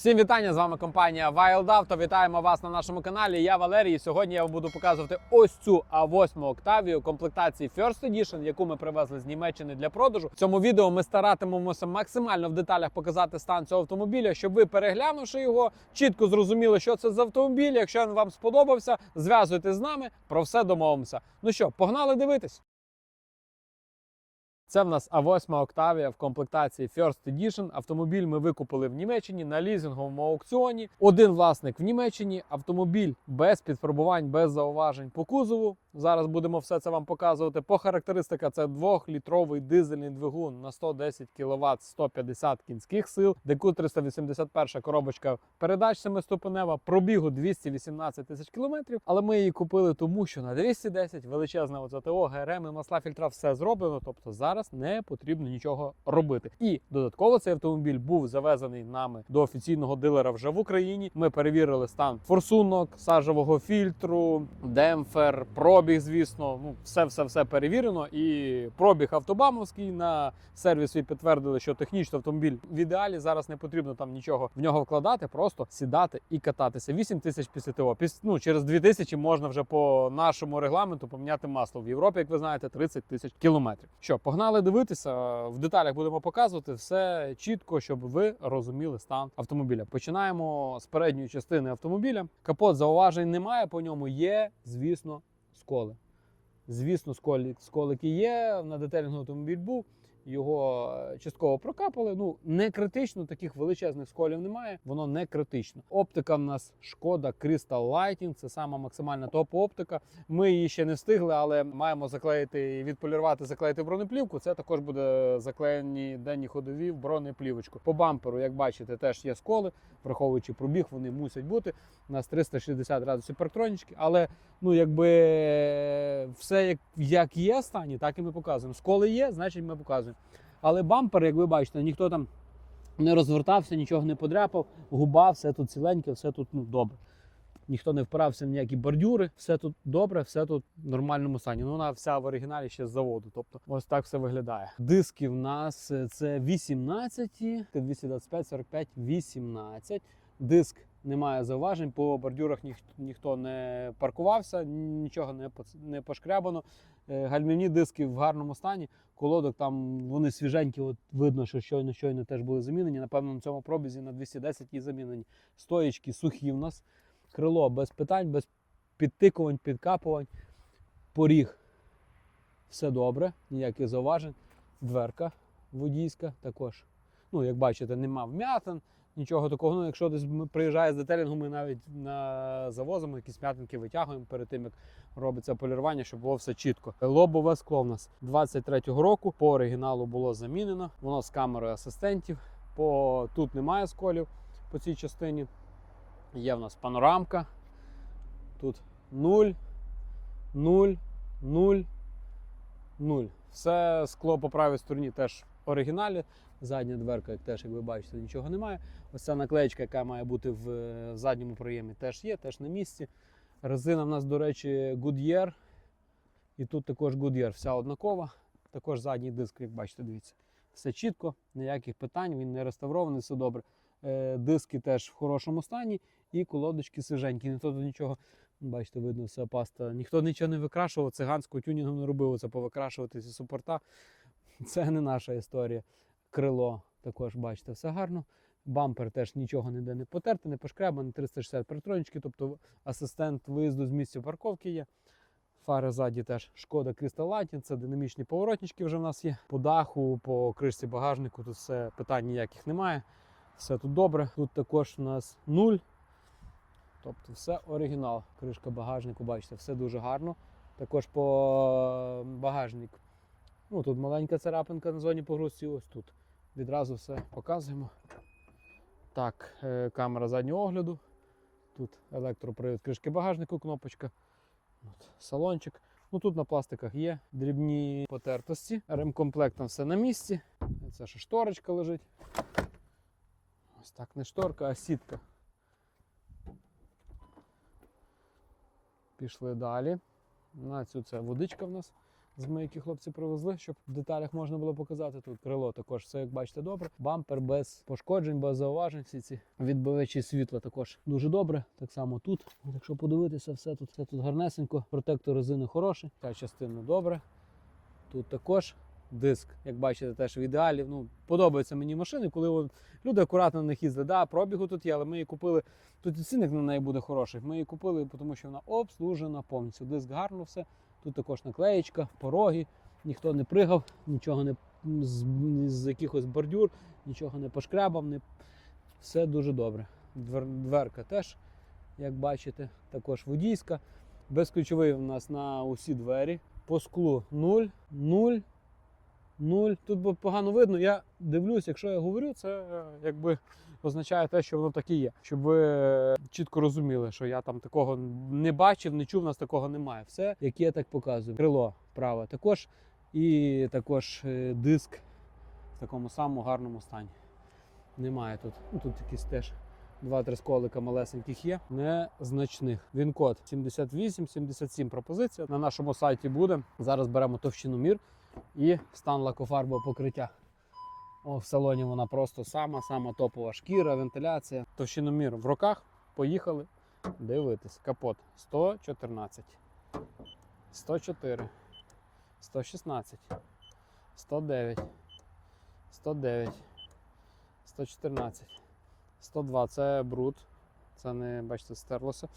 Всім вітання! З вами компанія Wild Auto. Вітаємо вас на нашому каналі. Я Валерій. Сьогодні я вам буду показувати ось цю А8 Octavia комплектації First Edition, яку ми привезли з Німеччини для продажу. В цьому відео ми старатимемося максимально в деталях показати стан цього автомобіля, щоб ви, переглянувши його, чітко зрозуміли, що це за автомобіль. Якщо він вам сподобався, зв'язуйтесь з нами, про все домовимося. Ну що, погнали дивитись? Це в нас А8 Octavia в комплектації First Edition. Автомобіль ми викупили в Німеччині на лізинговому аукціоні. Один власник в Німеччині. Автомобіль без підфарбувань, без зауважень по кузову. Зараз будемо все це вам показувати. По характеристика це 2-літровий дизельний двигун на 110 кВт, 150 кінських сил. ДК 381 коробочка передач семиступенева, пробігу 218 тисяч кілометрів. Але ми її купили тому, що на 210 величезна оця ТО, ГРМ і масла фільтра все зроблено. Тобто зараз не потрібно нічого робити. І додатково цей автомобіль був завезений нами до офіційного дилера вже в Україні. Ми перевірили стан форсунок, сажового фільтру, демпфер, пробіг, звісно. Ну, все, все, все перевірено. І пробіг автобамовський на сервісі підтвердили, що технічно автомобіль в ідеалі зараз не потрібно там нічого в нього вкладати, просто сідати і кататися. 8 тисяч після ТО. Піс, ну, через 2 тисячі можна вже по нашому регламенту поміняти масло. В Європі, як ви знаєте, 30 тисяч кілометрів. Що, погнали дивитися, в деталях будемо показувати все чітко, щоб ви розуміли стан автомобіля. Починаємо з передньої частини автомобіля. Капот зауважень немає по ньому. Є, звісно, сколи. Звісно, сколики є. На детелінгу автомобіль був. Його е, частково прокапали. Ну не критично, таких величезних сколів немає. Воно не критично. Оптика в нас шкода Crystal Lighting, це сама максимальна топ-оптика. Ми її ще не встигли, але маємо заклеїти і відполірувати, заклеїти бронеплівку. Це також буде заклеєні денні ходові в бронеплівочку. По бамперу, як бачите, теж є сколи, враховуючи пробіг, вони мусять бути. У нас 360 градусів парктронічки, але ну якби все як, як є стані, так і ми показуємо. Сколи є, значить ми показуємо. Але бампер, як ви бачите, ніхто там не розвертався, нічого не подряпав, губа, все тут ціленьке, все тут ну, добре. Ніхто не впирався в ніякі бордюри, все тут добре, все тут в нормальному стані. Ну, вона вся в оригіналі ще з заводу. Тобто, ось так все виглядає. Диски в нас е, це 18, 225, 45, 18. Диск немає зауважень. По бордюрах ніх, ніхто не паркувався, нічого не, не пошкрябано. Е, Гальмівні диски в гарному стані. Колодок там вони свіженькі, от видно, що щойно щойно теж були замінені. Напевно, на цьому пробізі на 210 і замінені. Стоїчки сухі в нас. Крило без питань, без підтикувань, підкапувань. Поріг все добре, ніяких зауважень. Дверка водійська також. Ну, як бачите, нема вмятин, нічого такого. Ну, якщо десь приїжджає з детелінгу, ми навіть на завозимо якісь м'ятинки витягуємо перед тим, як робиться полірування, щоб було все чітко. Лобове скло в нас 23-го року. По оригіналу було замінено. Воно з камерою асистентів. По тут немає сколів по цій частині. Є в нас панорамка. Тут 0, 0, 0, 0. Все скло по правій стороні теж в оригіналі. Задня дверка, як теж, як ви бачите, нічого немає. Ось ця наклеєчка, яка має бути в е, задньому проємі, теж є, теж на місці. Резина в нас, до речі, Goodyear. І тут також Goodyear, вся однакова. Також задній диск, як бачите, дивіться. Все чітко, ніяких питань, він не реставрований, все добре. Е, Диски теж в хорошому стані і колодочки свіженькі. Ніхто тут нічого, бачите, видно, вся паста. Ніхто нічого не викрашував, циганського тюнінгу не робив, це повикрашувати ці супорта. Це не наша історія. Крило також, бачите, все гарно. Бампер теж нічого ніде не потерти, не пошкрябаний, 360 парктронічки, тобто асистент виїзду з місця парковки є. Фари ззаді теж шкода Crystal Lighting, це динамічні поворотнички вже в нас є. По даху, по кришці багажнику тут все питань ніяких немає. Все тут добре. Тут також у нас нуль. Тобто все оригінал. Кришка багажнику, бачите, все дуже гарно. Також по багажнику. Ну, тут маленька царапинка на зоні погрузці, ось тут. Відразу все показуємо. Так, е, камера заднього огляду. Тут електропривід кришки багажнику, кнопочка. От, салончик. Ну тут на пластиках є дрібні потертості. Ремкомплектом все на місці. Це ще шторочка лежить. Ось так не шторка, а сітка. Пішли далі. На цю це водичка в нас. Зми, які хлопці привезли, щоб в деталях можна було показати. Тут крило також все, як бачите, добре. Бампер без пошкоджень, без зауважень. Всі ці відбивачі світла також дуже добре. Так само тут. Якщо подивитися, все тут, все тут гарнесенько. Протектор резини хороший. Ця частина добре. Тут також диск, як бачите, теж в ідеалі. Ну, подобаються мені машини, коли от люди акуратно на них їздять. Да, пробігу тут є, але ми її купили. Тут і цінник на неї буде хороший. Ми її купили, тому що вона обслужена повністю. Диск гарно все. Тут також наклеєчка, пороги, ніхто не пригав, нічого не з, з якихось бордюр, нічого не пошкрябав, не... все дуже добре. Двер, дверка теж, як бачите, також водійська. Безключовий у нас на усі двері. По склу 0, 0, 0. Тут погано видно. Я дивлюсь, якщо я говорю, це е, якби означає те, що воно так і є. Щоб ви е, чітко розуміли, що я там такого не бачив, не чув, у нас такого немає. Все, як я так показую. Крило праве також, і також е, диск в такому самому гарному стані. Немає тут. Ну, тут якісь теж два-три сколика малесеньких є, незначних. Він код 78-77 пропозиція. На нашому сайті буде. Зараз беремо товщину мір і стан лакофарбового покриття. О, в салоні вона просто сама, сама топова шкіра, вентиляція. Товщиномір в руках. Поїхали дивитись. Капот 114, 104, 116, 109, 109, 114, 102. Це бруд. Це не, бачите, стерлося.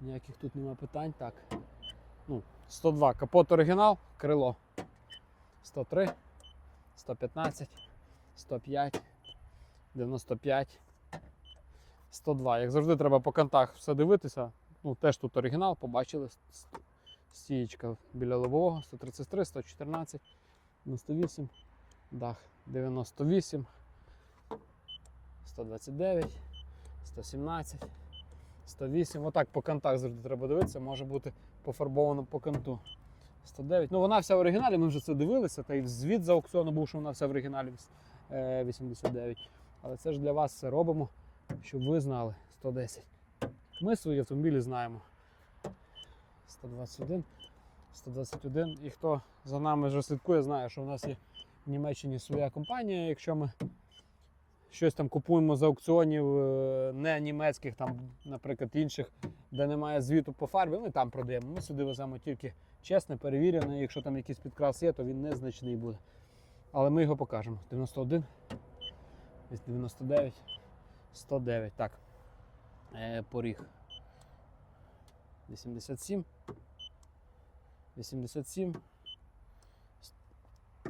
Ніяких тут нема питань. Так. Ну, 102. Капот оригінал, крило. 103, 115. 105, 95, 102. Як завжди, треба по кантах все дивитися. Ну, теж тут оригінал, побачили. Стієчка біля лобового, 133, 114, 98, дах 98, 129, 117, 108. Отак по кантах завжди треба дивитися, може бути пофарбовано по канту. 109. Ну, вона вся в оригіналі, ми вже це дивилися. Та й звіт за аукціону був, що вона вся в оригіналі е, 89. Але це ж для вас все робимо, щоб ви знали 110. Ми свої автомобілі знаємо. 121, 121. І хто за нами вже слідкує, знає, що у нас є в Німеччині своя компанія. Якщо ми щось там купуємо з аукціонів е, не німецьких, там, наприклад, інших, де немає звіту по фарбі, ми там продаємо. Ми сюди веземо тільки чесне, перевірене. Якщо там якийсь підкрас є, то він незначний буде. Але ми його покажемо. 91, 99, 109. Так. Е, поріг. 87. 87.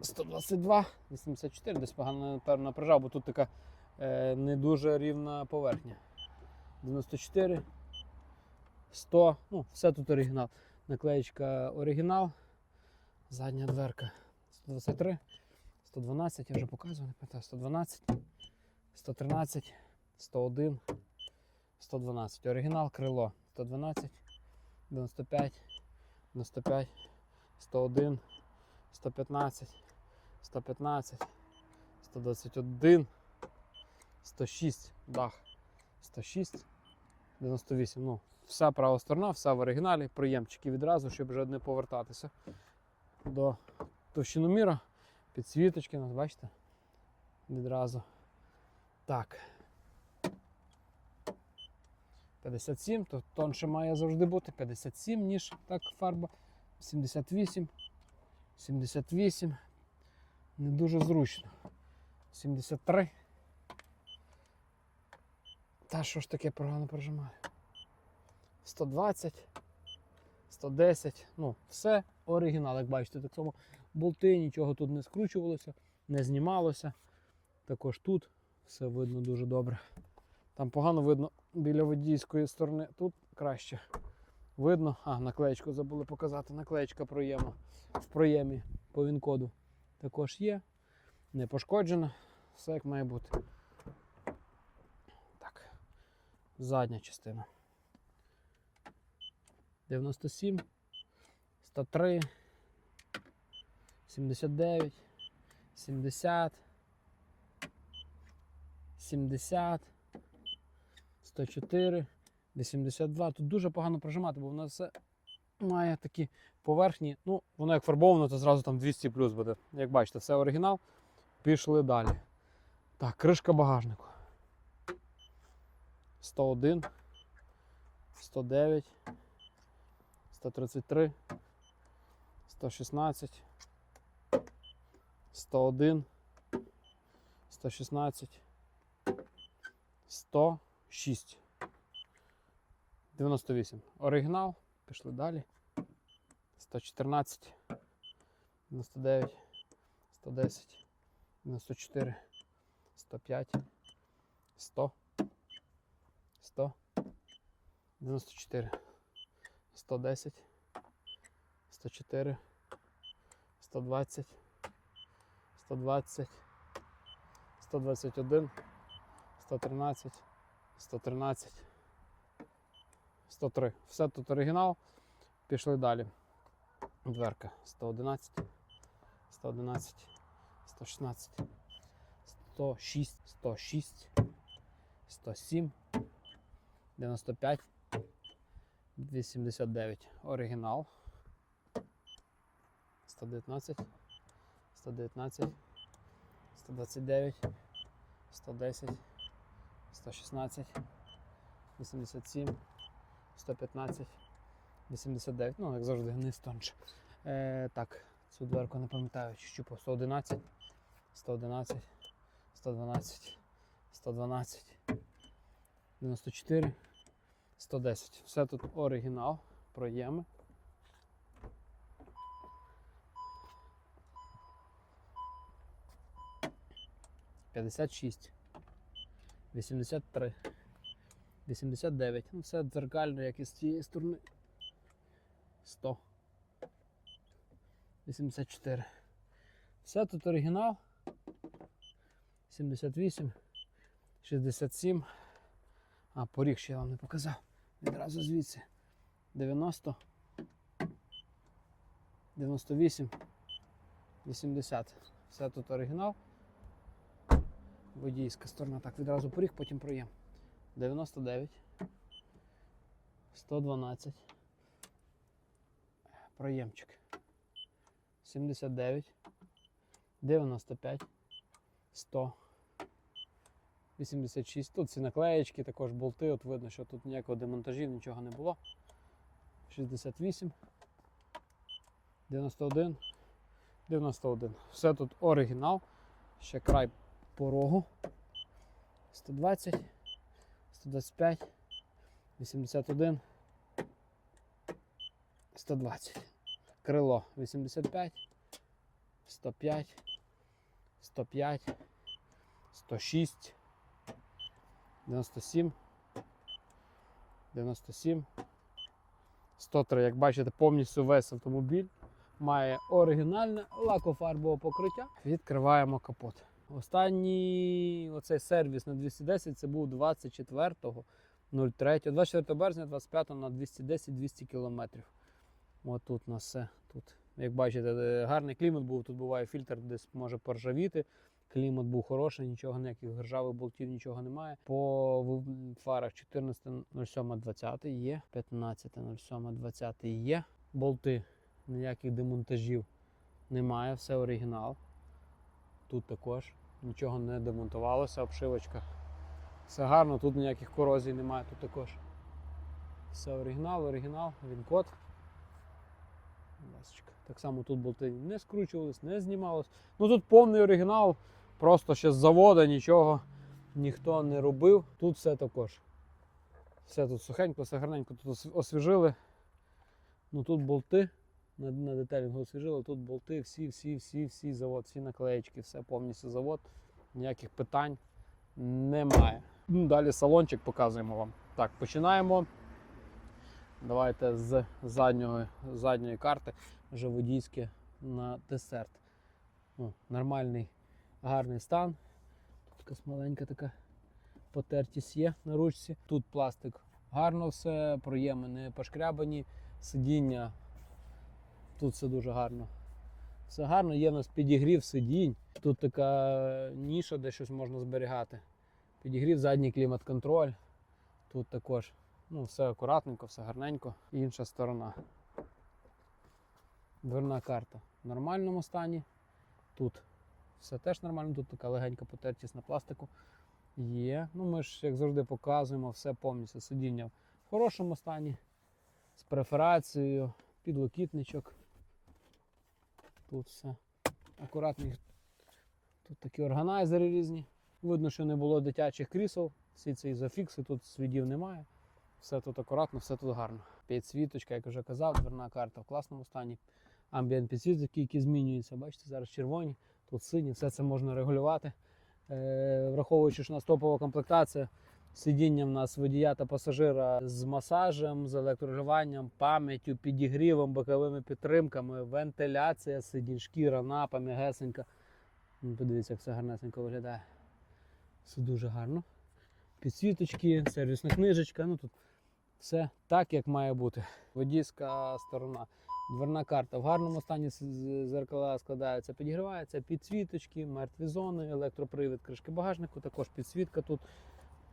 122, 84, десь погано напевно прижав, бо тут така е, не дуже рівна поверхня. 94, 100, ну, все тут оригінал. Наклеєчка оригінал. Задня дверка 123, 112, я вже показував, не пам'ятаю, 112, 113, 101, 112. Оригінал крило 112, 95, 95, 101, 115, 115, 121, 106, дах, 106, 98. Ну, вся права сторона, вся в оригіналі, приємчики відразу, щоб вже не повертатися до товщиноміра. Підсвіточки нас, бачите? Відразу. Так. 57, то тонше має завжди бути. 57, ніж так фарба. 78. 78. Не дуже зручно. 73. Та що ж таке погано прожимаю? 120. 110. Ну, все оригінал, як бачите, так само болти, нічого тут не скручувалося, не знімалося. Також тут все видно дуже добре. Там погано видно біля водійської сторони. Тут краще видно. А, наклеєчку забули показати. Наклеєчка проєму в проємі по він-коду також є. Не пошкоджена. Все як має бути. Так. Задня частина. 97, 103, 79, 70, 70, 104, 82. Тут дуже погано прожимати, бо в нас все має такі поверхні. Ну, воно як фарбовано, то зразу там 200 плюс буде. Як бачите, все оригінал. Пішли далі. Так, кришка багажнику. 101, 109, 133, 116, 101, 116, 106, 98. Оригінал. Пішли далі. 114, 99, 110, 94, 105, 100, 100, 94, 110, 104, 120, 120, 121, 113, 113, 103. Все тут оригінал. Пішли далі. Дверка. 111, 111, 116, 106, 106, 107, 95, 89. Оригінал. 119, 119, 129, 110, 116, 87, 115, 89. Ну, як завжди, вниз тонше. Е, так, цю дверку не пам'ятаю, чи щупав 111, 111, 112, 112, 94, 110. Все тут оригінал, проєми. П'ятдесят шість, вісімдесят три, вісімдесят дев'ять. Ну, все дзеркально, як і з цієї сторони. 100. 84. Все тут оригінал. 78, 67. А, поріг ще я вам не показав. Відразу звідси. 90. 98. 80. Все тут оригінал. Водійська сторона. Так, відразу поріг, потім проєм. 99. 112. Проємчик. 79, 95, 100, 86. Тут ці наклеєчки, також болти. От видно, що тут ніякого демонтажів, нічого не було. 68, 91, 91. Все тут оригінал. Ще край порогу. 120, 125, 81, 120 крило 85, 105, 105, 106, 97, 97, 103. Як бачите, повністю весь автомобіль має оригінальне лакофарбове покриття. Відкриваємо капот. Останній оцей сервіс на 210 це був 24.03, 24 березня 25 на 210-200 кілометрів. От тут у нас все. Тут, як бачите, е, гарний клімат був. Тут буває фільтр, десь може поржавіти. Клімат був хороший, нічого ніяких ржавих болтів, нічого немає. По фарах 14.07.20 є, 15.07.20 є. Болти, ніяких демонтажів немає, все оригінал. Тут також нічого не демонтувалося, обшивочка. Все гарно, тут ніяких корозій немає, тут також. Все оригінал, оригінал, він код. Ласочка. Так само тут болти не скручувались, не знімалось. Ну тут повний оригінал, просто ще з заводу нічого ніхто не робив. Тут все також. Все тут сухенько, все гарненько тут освіжили. Ну тут болти. На, на детелінгу освіжили, тут болти, всі, всі, всі, всі завод, всі наклеєчки, все повністю завод. Ніяких питань немає. Ну, далі салончик показуємо вам. Так, починаємо. Давайте з заднього, задньої карти вже водійське на десерт. Ну, нормальний, гарний стан. Тут маленька така потертість є на ручці. Тут пластик гарно все, проєми не пошкрябані, сидіння. Тут все дуже гарно. Все гарно, є в нас підігрів сидінь. Тут така ніша, де щось можна зберігати. Підігрів, задній клімат-контроль. Тут також ну, все акуратненько, все гарненько. Інша сторона. Дверна карта в нормальному стані. Тут все теж нормально, тут така легенька потертість на пластику є. Ну, ми ж, як завжди, показуємо все повністю. Сидіння в хорошому стані, з преферацією, підлокітничок. Тут все акуратно. Тут такі органайзери різні. Видно, що не було дитячих крісел. Всі ці зафікси, тут слідів немає. Все тут акуратно, все тут гарно. Підсвіточка, як вже казав, дверна карта в класному стані. Амбієнт підсвітки, які змінюються. Бачите, зараз червоні, тут сині, все це можна регулювати. Е, враховуючи, що у нас топова комплектація, сидіння в нас водія та пасажира з масажем, з електроживанням, пам'яттю, підігрівом, боковими підтримками, вентиляція, сидінь, шкіра, напа, м'ягесенька. Ну, Подивіться, як все гарнесенько виглядає. Все дуже гарно. Підсвіточки, сервісна книжечка. Ну тут все так, як має бути. Водійська сторона. Дверна карта в гарному стані зеркала складаються, підігріваються, підсвіточки, мертві зони, електропривід кришки багажнику, також підсвітка тут,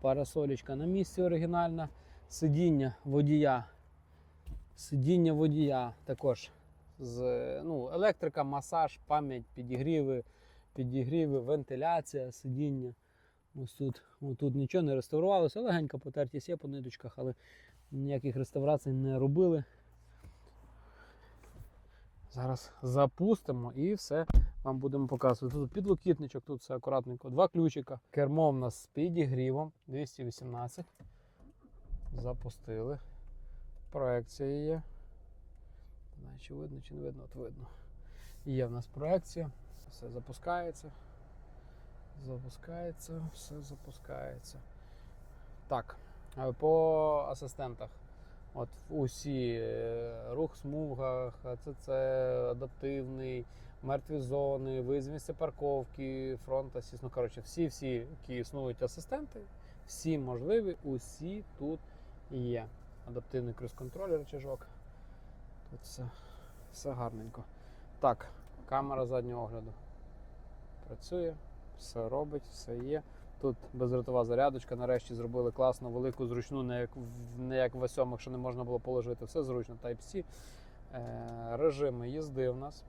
парасолічка на місці оригінальна, сидіння водія. Сидіння водія також з ну, електрика, масаж, пам'ять, підігріви, підігріви, вентиляція, сидіння. Ось тут, ось тут нічого не реставрувалося, легенька потертість є по ниточках, але ніяких реставрацій не робили. Зараз запустимо і все вам будемо показувати. Тут підлокітничок, тут все акуратненько. Два ключика. Кермо в нас з підігрівом 218. Запустили. Проекція є. Не знаю, чи видно, чи не видно, от видно. Є в нас проекція. Все запускається. Запускається, все запускається. Так, по асистентах. От усі е, рух смугах, АЦЦ, адаптивний, мертві зони, місця парковки, фронт асіст. Ну, коротше, всі, всі, які існують асистенти, всі можливі, усі тут є. Адаптивний круїз-контроль, рычажок. Тут все, все гарненько. Так, камера заднього огляду. Працює, все робить, все є. Тут бездротова зарядочка. Нарешті зробили класно, велику, зручну, не як, не як в сьомих, що не можна було положити. Все зручно. Type-C. Е, режими їзди в нас.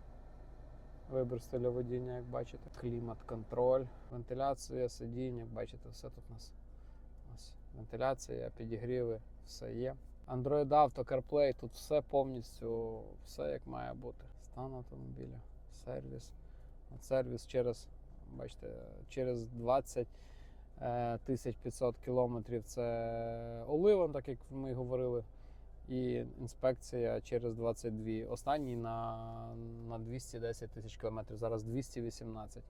Вибір стилю водіння, як бачите. Клімат, контроль, вентиляція, сидіння, як бачите, все тут у нас. Ось, вентиляція, підігріви, все є. Android Auto, CarPlay, тут все повністю, все як має бути. Стан автомобіля, сервіс. Сервіс через, бачите, через 20 е, 1500 кілометрів це оливом, так як ми говорили. І інспекція через 22. Останній на, на 210 тисяч кілометрів, зараз 218.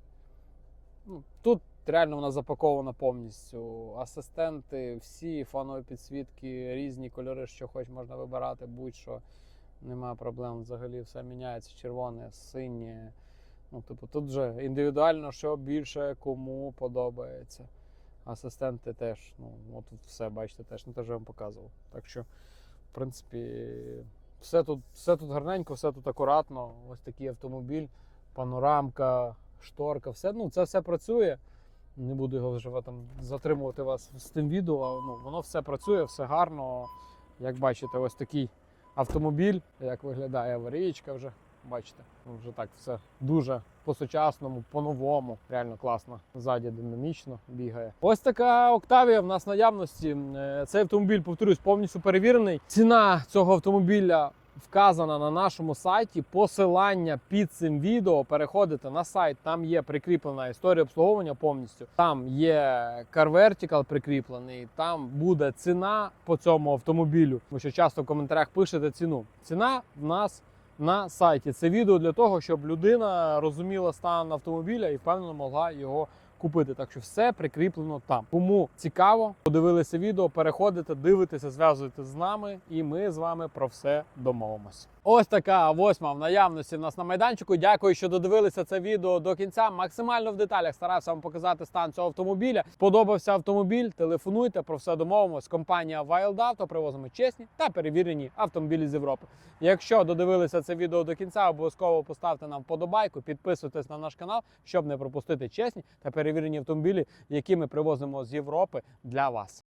Ну, тут реально вона запакована повністю. Асистенти, всі фонові підсвітки, різні кольори, що хоч можна вибирати, будь-що. Немає проблем взагалі, все міняється. Червоне, синє. Ну, типу, тут вже індивідуально, що більше кому подобається. Асистенти теж, ну, от все, бачите, теж, ну теж я вам показував. Так що, в принципі, все тут, все тут гарненько, все тут акуратно. Ось такий автомобіль, панорамка, шторка, все, ну, це все працює. Не буду його вже там затримувати вас з тим відео. Ну, воно все працює, все гарно. Як бачите, ось такий автомобіль, як виглядає аварійка вже. Бачите, вже так все дуже по-сучасному, по-новому. Реально класно. Ззаді динамічно бігає. Ось така Октавія в нас наявності. Е, Цей автомобіль, повторюсь, повністю перевірений. Ціна цього автомобіля вказана на нашому сайті. Посилання під цим відео. Переходите на сайт, там є прикріплена історія обслуговування повністю. Там є Car прикріплений, там буде ціна по цьому автомобілю. Тому що часто в коментарях пишете ціну. Ціна в нас на сайті. Це відео для того, щоб людина розуміла стан автомобіля і впевнено могла його купити. Так що все прикріплено там. Кому цікаво, подивилися відео, переходите, дивитеся, зв'язуєте з нами, і ми з вами про все домовимося. Ось така восьма в наявності в нас на майданчику. Дякую, що додивилися це відео до кінця. Максимально в деталях старався вам показати стан цього автомобіля. Сподобався автомобіль? Телефонуйте, про все домовимось. Компанія Wild Auto привозимо чесні та перевірені автомобілі з Європи. Якщо додивилися це відео до кінця, обов'язково поставте нам вподобайку, підписуйтесь на наш канал, щоб не пропустити чесні та перевірені автомобілі, які ми привозимо з Європи для вас.